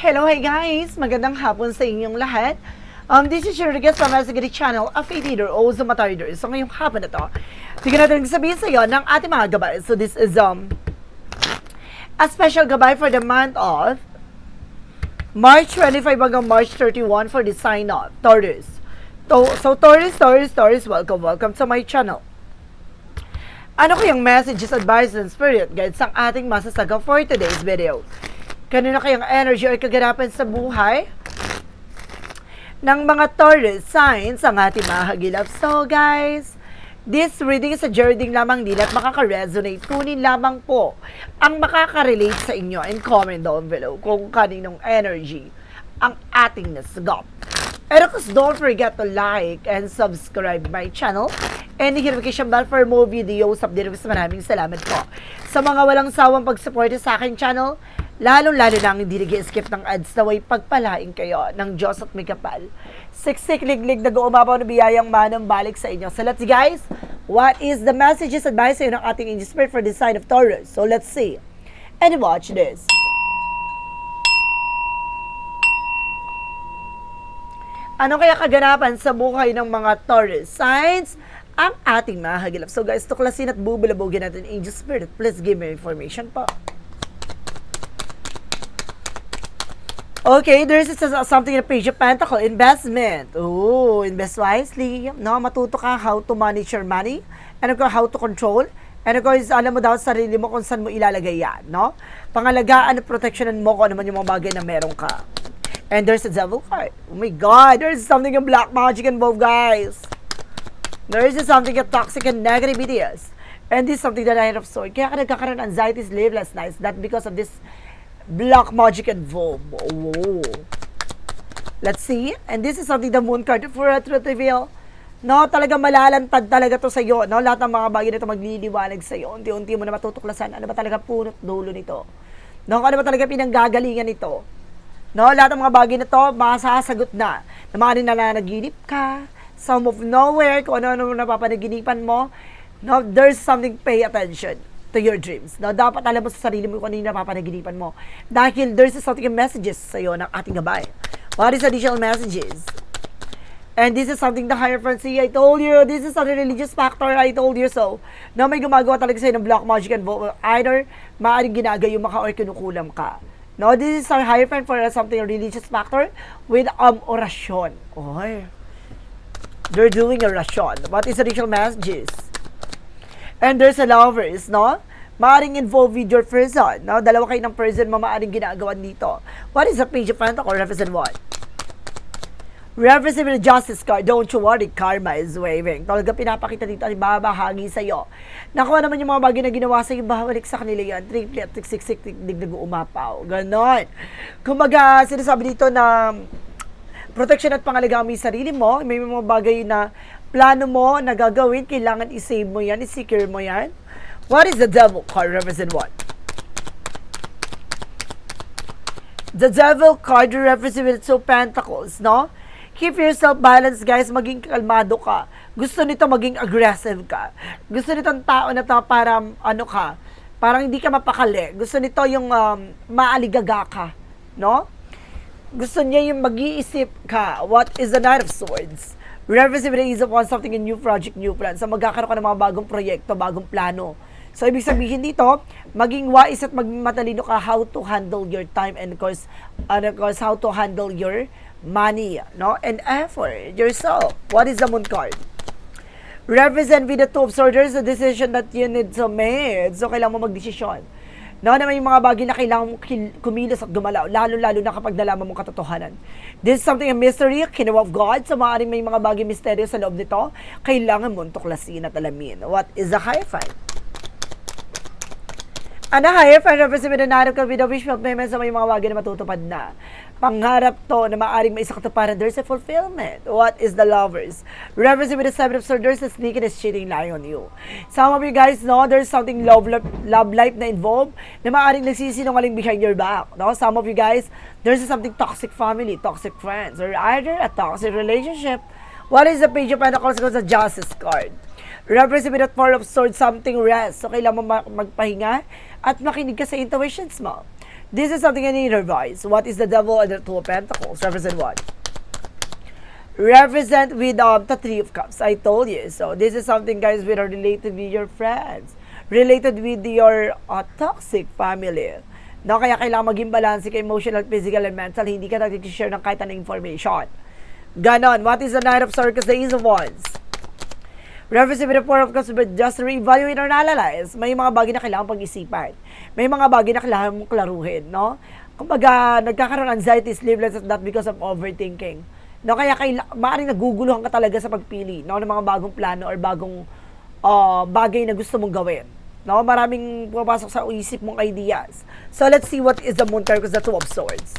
Hello, hey guys! Magandang hapon sa inyong lahat. Um, this is your guest from Masagari Channel, a faith leader o Zumata Reader. So ngayong hapon na to, tignan natin sabihin sa iyo ng ating mga gabay. So this is um, a special gabay for the month of March 25 hanggang March 31 for the sign of Taurus. To, so Taurus, Taurus, Taurus, welcome, welcome to my channel. Ano kayang messages, advice, and spirit guides ang ating masasaga for today's video? Kanino kayang energy or kaganapan sa buhay ng mga Taurus signs ang ating mahagilap? So guys, this reading is a reading lamang din at makaka-resonate. Kunin lamang po ang makaka-relate sa inyo and comment down below kung kaninong energy ang ating nasagap. And of don't forget to like and subscribe my channel and hit notification bell for more videos update ko. Maraming salamat po sa mga walang sawang pag-support sa aking channel, lalong-lalo na ang hindi nag-skip ng ads na way pagpalain kayo ng Diyos at may kapal. Siksik liglig na umapaw na biyayang manang balik sa inyo. So let's guys, what is the messages advice sa'yo ng ating angel spirit for the sign of Taurus? So let's see and watch this. Ano kaya kaganapan sa buhay ng mga Taurus signs ang ating mahagilap? So guys, tuklasin at bubulabugin natin Angel Spirit. Please give me information po. Okay, there's something in the page of Pentacle, investment. Oh, invest wisely. No, matuto ka how to manage your money and of how to control. And of course, alam mo daw sa sarili mo kung saan mo ilalagay yan, no? Pangalagaan at protectionan mo kung ano man yung mga bagay na meron ka. And there's a devil card. Oh my god, there's something in black magic involved, guys. There is something of toxic and negativity. Yes. And this is something that I have sword. Kaya ka nagkakaroon anxiety, sleepless nights. That because of this black magic involved. Oh. Let's see. And this is something the moon card for truth reveal. No, talaga malalantad talaga to sa iyo. No, lahat ng mga bagay nito magliliwanag sa iyo. Unti-unti mo na matutuklasan ano ba talaga punot dulo nito. No, ano ba talaga pinanggagalingan nito. No, lahat ng mga bagay na to, masasagot na. Na mga rin na nanaginip ka, some of nowhere, kung ano-ano napapanaginipan mo, no, there's something pay attention to your dreams. No, dapat alam mo sa sarili mo kung ano yung napapanaginipan mo. Dahil there's something messages sa iyo ng ating gabay. What is additional messages? And this is something the higher frequency, I told you, this is a religious factor, I told you so. Na may gumagawa talaga sa'yo ng black magic and vo- either maaaring ginagayo maka or kinukulam ka. No, this is our higher friend for something religious factor with um orasyon. Oy. They're doing a rasyon. What is additional messages? And there's a lovers, no? Maaring involve with your person, no? Dalawa kayo ng person mo maaring ginagawa dito. What is the page of pentacle represent what? Represent with justice card, don't you worry, karma is waving. Talaga pinapakita dito ang babahagi sa'yo. Nakuha naman yung mga bagay na ginawa sa'yo, babalik sa kanila yan. Triple at siksik, digdig umapaw. Ganon. Kumbaga, sinasabi dito na protection at yung sarili mo. May mga bagay na plano mo na gagawin, kailangan i-save mo yan, i-secure mo yan. What is the devil card represent what? The devil card represents two pentacles, no? Keep yourself balanced, guys. Maging kalmado ka. Gusto nito maging aggressive ka. Gusto nito ang tao na to para, ano ka, parang hindi ka mapakali. Gusto nito yung um, maaligaga ka, no? Gusto niya yung mag-iisip ka. What is the Knight of Swords? Represent is upon something in new project, new plan. So magkakaroon ka ng mga bagong proyekto, bagong plano. So, ibig sabihin dito, maging wise at maging matalino ka how to handle your time and of course, and of course, how to handle your money, no? And effort, yourself. What is the moon card? Represent with the two of swords, a decision that you need to make. So, kailangan mo magdesisyon. No, na may mga bagay na kailangan kumilos at gumalaw, lalo-lalo na kapag nalaman mo katotohanan. This is something a mystery, kinawa of God. So, maaaring may mga bagay misteryo sa loob nito, kailangan mo tuklasin at alamin. What is the high five? Ano higher friend represent na narap ka with a wish fulfillment sa may mga bagay na matutupad na. Pangharap to na maaaring may isa katuparan, there's a fulfillment. What is the lovers? Represent with the seven of swords, there's a sneaky and cheating lying on you. Some of you guys know there's something love, love, love life na involved na maaaring nagsisinungaling behind your back. No? Some of you guys, there's something toxic family, toxic friends, or either a toxic relationship. What is the page of pentacles ko sa justice card? Represent with that four of swords, something rest. So, kailangan mo ma- magpahinga at makinig ka sa intuitions mo. This is something I need advice. What is the devil and the two of pentacles? Represent what? Represent with um, the three of cups. I told you. So this is something guys with are related with your friends. Related with your uh, toxic family. No, kaya kailangan maging balance ka emotional, physical, and mental. Hindi ka nag-share ng kahit anong information. Ganon. What is the Knight of Circus? The Ace of Wands. Reference Four of but just re-evaluate or analyze. May mga bagay na kailangan pag-isipan. May mga bagay na kailangan mong klaruhin, no? Kumbaga, nagkakaroon anxiety, sleepless at not because of overthinking. No, kaya kaila, maaaring naguguluhan ka talaga sa pagpili, no, ng mga bagong plano or bagong uh, bagay na gusto mong gawin. No, maraming pumapasok sa isip mong ideas. So, let's see what is the moon because the two of swords.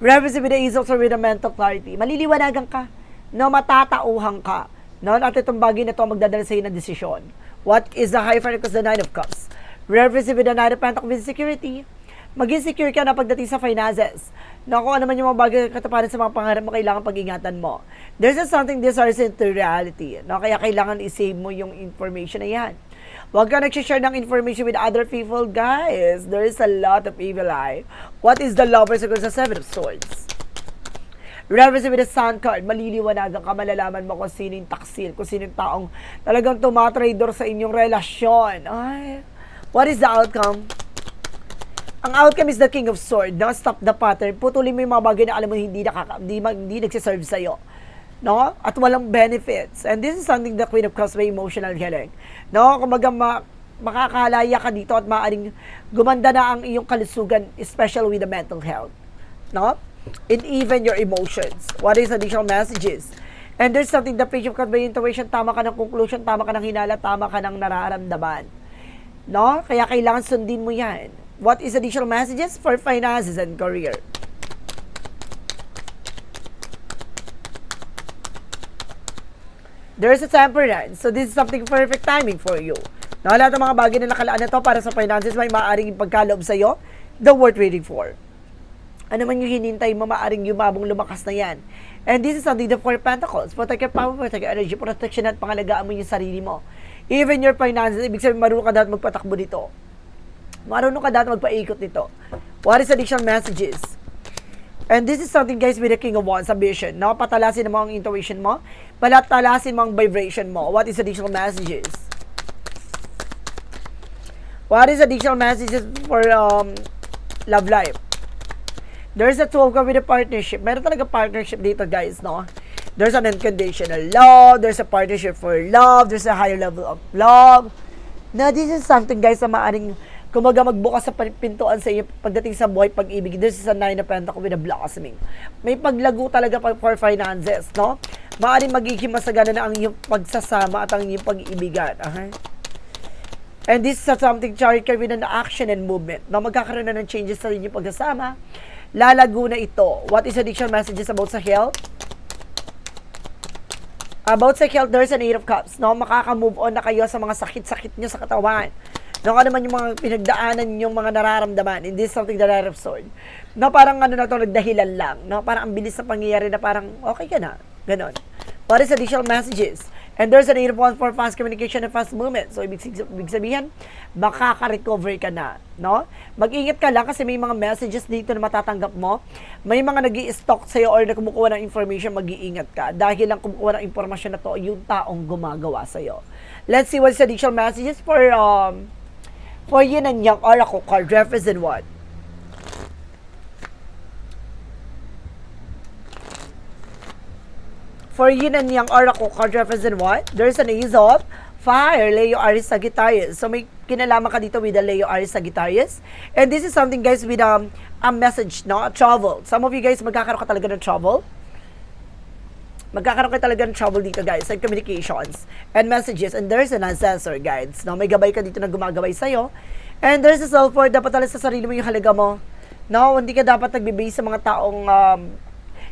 Reference with the Ace of Swords with the mental clarity. Maliliwanagan ka. No, matatauhan ka. No, at itong bagay na ito ang magdadala sa iyo ng desisyon. What is the high? Because the Nine of Cups. Reference with the Nine of Pentacles security. Maging secure ka na pagdating sa finances. No, kung ano man yung mga bagay na kataparan sa mga pangarap mo, kailangan pag-ingatan mo. There's just something distorts into reality. No, kaya kailangan i-save mo yung information na yan. Huwag ka nag-share ng information with other people, guys. There is a lot of evil eye. What is the lover circle sa Seven of Swords? Reference with the sun card, maliliwanagan ka, malalaman mo kung sino yung taksil, kung sino yung taong talagang tumatrader sa inyong relasyon. Ay, what is the outcome? Ang outcome is the King of Sword, no? Stop the pattern. Putulin mo yung mga bagay na alam mo hindi, nakaka, hindi, hindi nagsiserve sa'yo. No? At walang benefits. And this is something the Queen of Cups may emotional healing. No? Kumbaga, ma- makakalaya ka dito at maaaring gumanda na ang iyong kalusugan, especially with the mental health. No? And even your emotions. What is additional messages? And there's something the page of cups by intuition, tama ka ng conclusion, tama ka ng hinala, tama ka ng nararamdaman. No? Kaya kailangan sundin mo yan. What is additional messages for finances and career? There's a temperance. So this is something perfect timing for you. No, lahat ng mga bagay na nakalaan na to para sa finances, may maaaring ipagkaloob sa'yo, the worth waiting for. Ano man yung hinintay mo, maaaring yumabong lumakas na yan. And this is something the Four Pentacles. Protect your power, protect your energy, protection at pangalagaan mo yung sarili mo. Even your finances, ibig sabihin marunong ka dapat magpatakbo dito. Marunong ka dapat magpaikot nito. What is additional messages? And this is something guys with the King of Wands, ambition. No? Patalasin mo ang intuition mo. Palatalasin mo ang vibration mo. What is additional messages? What is additional messages for um, love life? There's a 12 ka with a partnership. Meron talaga partnership dito guys, no? There's an unconditional love. There's a partnership for love. There's a higher level of love. Now, this is something guys na maaring kumaga magbukas sa pintuan sa iyo pagdating sa buhay pag-ibig. This is a nine of pentacles with a blossoming. May paglago talaga for finances, no? Maaring magiging masagana na ang iyong pagsasama at ang iyong pag-iibigan. Okay? And this is something chart with an action and movement. Na magkakaroon na ng changes sa inyong pagsasama. Lalago na ito. What is addiction messages about sa health? About sa health, there's an eight of cups. No? Makaka-move on na kayo sa mga sakit-sakit nyo sa katawan. No, ano naman yung mga pinagdaanan yung mga nararamdaman. In this something that I have sword. No, parang ano na to, nagdahilan lang. No, parang ang bilis na pangyayari na parang okay ka na. Ganon. What is additional messages? And there's an 8 of wands for fast communication and fast movement. So, ibig, ibig sabihin, makaka-recover ka na. No? Mag-ingat ka lang kasi may mga messages dito na matatanggap mo. May mga nag stalk sa'yo or na kumukuha ng information, mag-iingat ka. Dahil lang kumukuha ng informasyon na to, yung taong gumagawa sa'yo. Let's see what's additional messages for um, for yin and yang oracle card represent what? For yin and yang oracle card represent what? There's an ace of fire, Leo Aries Sagittarius. So may kinalaman ka dito with the Leo Aries Sagittarius. And this is something guys with um, a message, no? Travel. Some of you guys magkakaroon ka talaga ng trouble. Magkakaroon ka talaga ng trouble dito guys, like communications and messages. And there's an ancestor guides. No? May gabay ka dito na gumagabay sa'yo. And there's a self-worth. Dapat talaga sa sarili mo yung halaga mo. No, hindi ka dapat nagbibase sa mga taong um,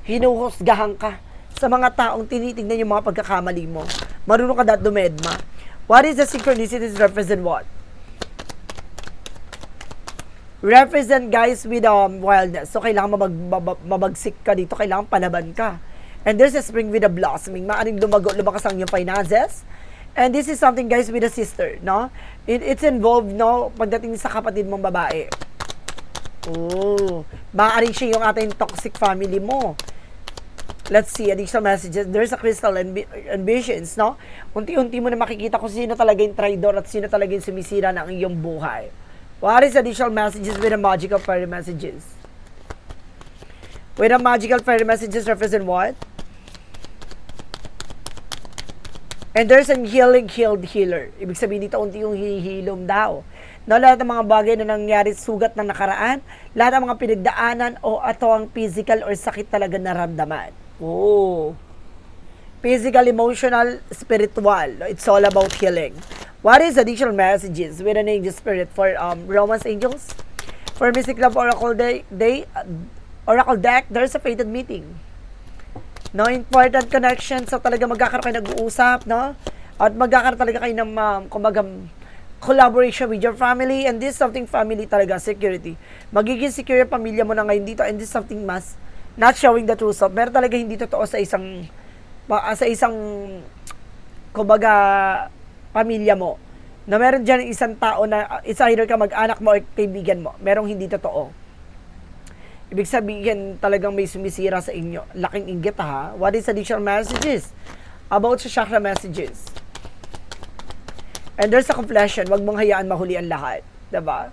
hinuhusgahan ka. Sa mga taong tinitingnan yung mga pagkakamali mo. Marunong ka dapat dumedma. What is the synchronicities represent what? Represent guys with um, wildness. So, kailangan mabag, mabag, mabagsik ka dito. Kailangan palaban ka. And there's a spring with a blossoming. Maaring lumago, lumakas ang iyong finances. And this is something guys with a sister, no? It, it's involved, no? Pagdating sa kapatid mong babae. Oh, maaaring siya yung ating toxic family mo. Let's see, additional messages. There's a crystal ambi- ambitions, no? Unti-unti mo na makikita kung sino talaga yung traitor at sino talaga yung sumisira ng iyong buhay. What is additional messages with the magical fairy messages? With the magical fairy messages represent what? And there's a healing healed healer. Ibig sabihin dito, unti yung hihilom daw. No, lahat ng mga bagay na nangyari sugat ng nakaraan, lahat ng mga pinagdaanan o ato ang physical or sakit talaga naramdaman. Oh. Physical, emotional, spiritual. It's all about healing. What is additional messages with an angel spirit for um, Romance angels? For Mystic Love Oracle Day, day uh, Oracle deck, there's a fated meeting. No, important connection. So talaga magkakaroon kayo nag-uusap, no? At magkakaroon talaga kayo ng, um, kumbaga, collaboration with your family and this is something family talaga, security. Magiging secure yung pamilya mo na ngayon dito and this is something mas not showing the true self. Meron talaga hindi totoo sa isang pa- sa isang kumbaga pamilya mo. Na meron dyan isang tao na uh, it's either ka mag-anak mo or kaibigan mo. Merong hindi totoo. Ibig sabihin, talagang may sumisira sa inyo. Laking inggit ha. What is additional messages? About sa chakra messages. And there's a completion. Huwag mong hayaan mahuli ang lahat. 'di ba?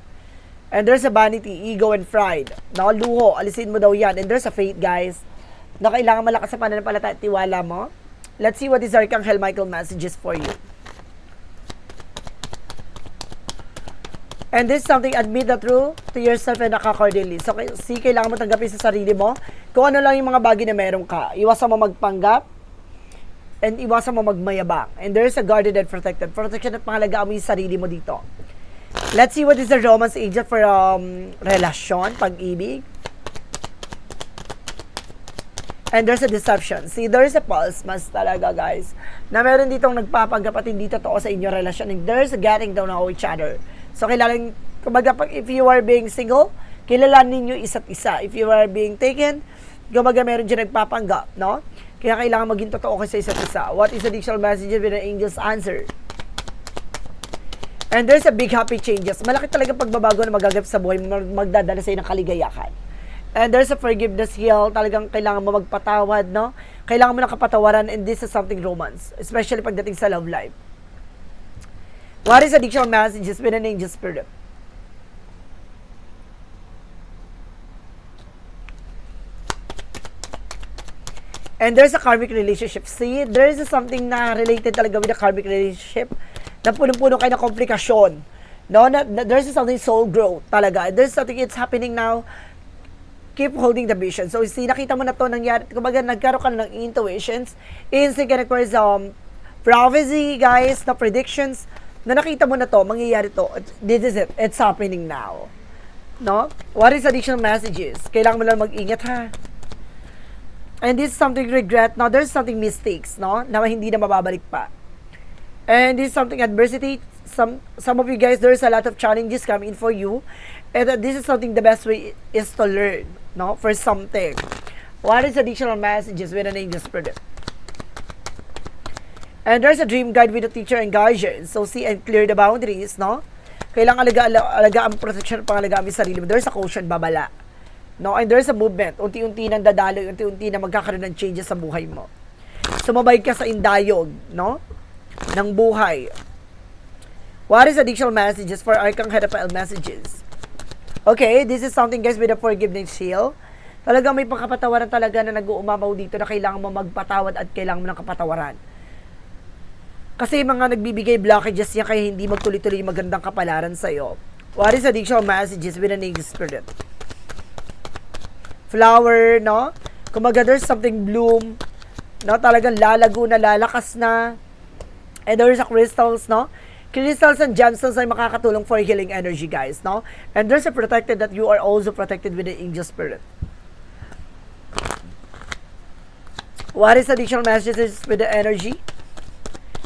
And there's a vanity, ego, and pride. Nakaluho, alisin mo daw yan. And there's a faith, guys. Na kailangan malakas sa pananampalataya at tiwala mo. Let's see what is Archangel Michael messages for you. And this is something, admit the truth to yourself and accordingly. So, see, kailangan mo tanggapin sa sarili mo kung ano lang yung mga bagay na meron ka. Iwasan mo magpanggap and iwasan mo magmayabang. And there is a guarded and protected. Protection at pangalagaan mo yung sarili mo dito. Let's see what is the romance agent for um, relasyon, pag-ibig. And there's a deception. See, there's a false mas talaga, guys. Na meron ditong nagpapanggap at hindi totoo sa inyo relasyon. And there's a getting to know each other. So, kailangan, kumbaga, pag if you are being single, kilalanin ninyo isa't isa. If you are being taken, kumbaga, meron dyan nagpapanggap, no? Kaya kailangan maging totoo kayo sa isa't isa. What is the additional message with the angel's answer? And there's a big happy changes. Malaki talaga pagbabago na magaganap sa buhay magdadala sa'yo ng kaligayahan. And there's a forgiveness heal. Talagang kailangan mo magpatawad, no? Kailangan mo ng kapatawaran and this is something romance. Especially pagdating sa love life. What is additional messages with an angel spirit? And there's a karmic relationship. See, there's something na related talaga with a karmic relationship na punong-puno kayo ng komplikasyon. No, na, na, there's something soul growth talaga. There's something it's happening now. Keep holding the vision. So, see, nakita mo na to nangyari. Kumbaga, nagkaroon ka na ng intuitions. Instinct and of um, prophecy, guys, na predictions, na nakita mo na to, mangyayari to. This is it. It's happening now. No? What is additional messages? Kailangan mo lang mag-ingat, ha? And this is something regret. Now, there's something mistakes, no? Na hindi na mababalik pa. And this is something adversity. Some some of you guys, there's a lot of challenges coming for you. And uh, this is something the best way is to learn, no? For something. What is additional messages with an angel spirit? And there's a dream guide with a teacher and guardian. So see and clear the boundaries, no? Kailangan alaga, alaga ang protection pangalagaan mo sarili mo. There's a caution, babala. No? And there's a movement. Unti-unti nang dadaloy, unti-unti na magkakaroon ng changes sa buhay mo. Sumabay ka sa indayog, no? Ng buhay. What is additional messages for Archangel Raphael messages? Okay, this is something guys with a forgiveness seal. Talagang may pangkapatawaran talaga na nag-uumapaw dito na kailangan mo magpatawad at kailangan mo ng kapatawaran. Kasi mga nagbibigay blockages niya kaya hindi magtuloy-tuloy yung magandang kapalaran sa'yo. What is additional messages with an spirit? Flower, no? Kumaga there's something bloom, no? Talagang lalago na, lalakas na. And there's a crystals, no? Crystals and gemstones ay makakatulong for healing energy, guys, no? And there's a protected that you are also protected with the angel spirit. What is additional messages with the energy?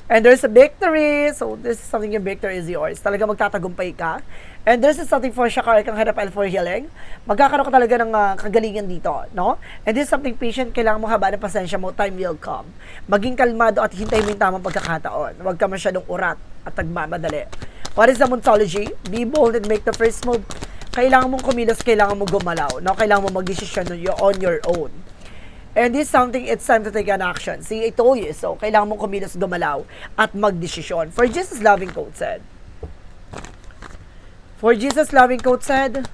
And there's a victory. So, this is something yung victory is yours. Talaga magtatagumpay ka. And there's something for Shakar kang harap for healing. Magkakaroon ka talaga ng uh, kagalingan dito, no? And this is something patient. Kailangan mo haba ng pasensya mo. Time will come. Maging kalmado at hintay mo yung tamang pagkakataon. Huwag ka masyadong urat at nagmamadali. What is the Montology? Be bold and make the first move. kailangan mong kumilos, kailangan mong gumalaw, no? Kailangan mong magdesisyon on your, own. And this is something, it's time to take an action. See, I told you, so kailangan mong kumilos, gumalaw, at magdesisyon. For Jesus loving quote said, For Jesus loving quote said,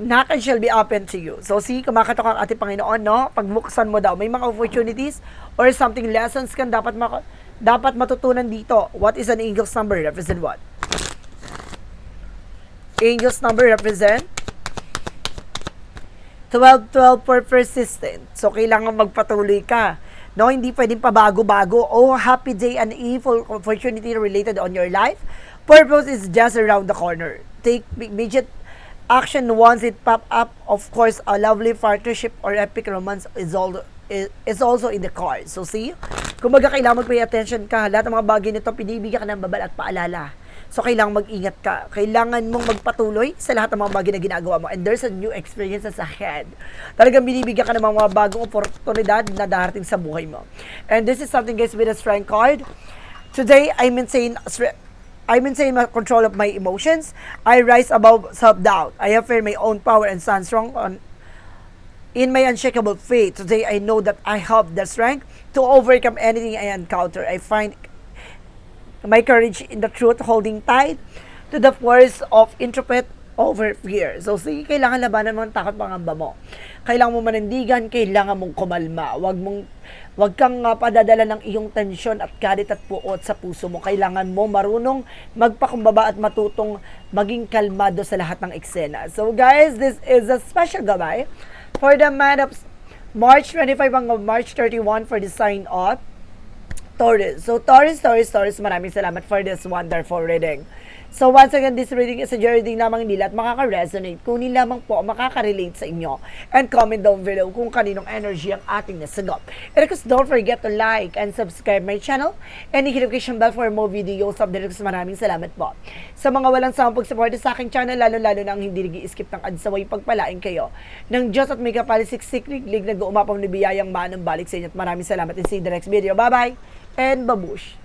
knock and shall be open to you. So see, kumakatok ang ating Panginoon, no? Pagbuksan mo daw, may mga opportunities or something lessons kan dapat maka, dapat matutunan dito. What is an angel's number? Represent what? Angel's number represent 12, 12 for persistent. So, kailangan magpatuloy ka. No, hindi pwedeng pabago-bago. Oh, happy day and evil opportunity related on your life. Purpose is just around the corner. Take immediate action once it pop up. Of course, a lovely partnership or epic romance is all is, also in the cards. So, see? Kumbaga, kailangan mag-pay attention ka. Lahat ng mga bagay nito, pinibigyan ka ng babal at paalala. So, kailangan mag-ingat ka. Kailangan mong magpatuloy sa lahat ng mga bagay na ginagawa mo. And there's a new experiences ahead. Talagang binibigyan ka ng mga bagong oportunidad na darating sa buhay mo. And this is something, guys, with a strength card. Today, I maintain I maintain my control of my emotions. I rise above self-doubt. I affirm my own power and stand strong on in my unshakable faith. Today, I know that I have the strength to overcome anything I encounter. I find my courage in the truth holding tight to the force of interpret over fear. So, sige, kailangan labanan mo ang takot pangamba mo. Kailangan mo manindigan, kailangan mong kumalma. Huwag mong Huwag kang uh, padadala ng iyong tensyon at galit at puot sa puso mo. Kailangan mo marunong magpakumbaba at matutong maging kalmado sa lahat ng eksena. So guys, this is a special gabay for the month of March 25 hanggang March 31 for the sign of Taurus. So, Taurus, Taurus, Taurus, maraming salamat for this wonderful reading. So, once again, this reading is a reading lamang nila at makaka-resonate. Kunin lamang po makaka-relate sa inyo. And comment down below kung kaninong energy ang ating nasagop. And of don't forget to like and subscribe my channel and hit notification bell for more videos of the Maraming salamat po. Sa mga walang samang pagsuporta sa aking channel, lalo-lalo na ang hindi nag-skip ng ads away pagpalain kayo. Ng Diyos at may kapalisiksik, liglig, nag-uumapang ni biyayang manang balik sa inyo. At maraming salamat and see you the next video. Bye-bye! and babush.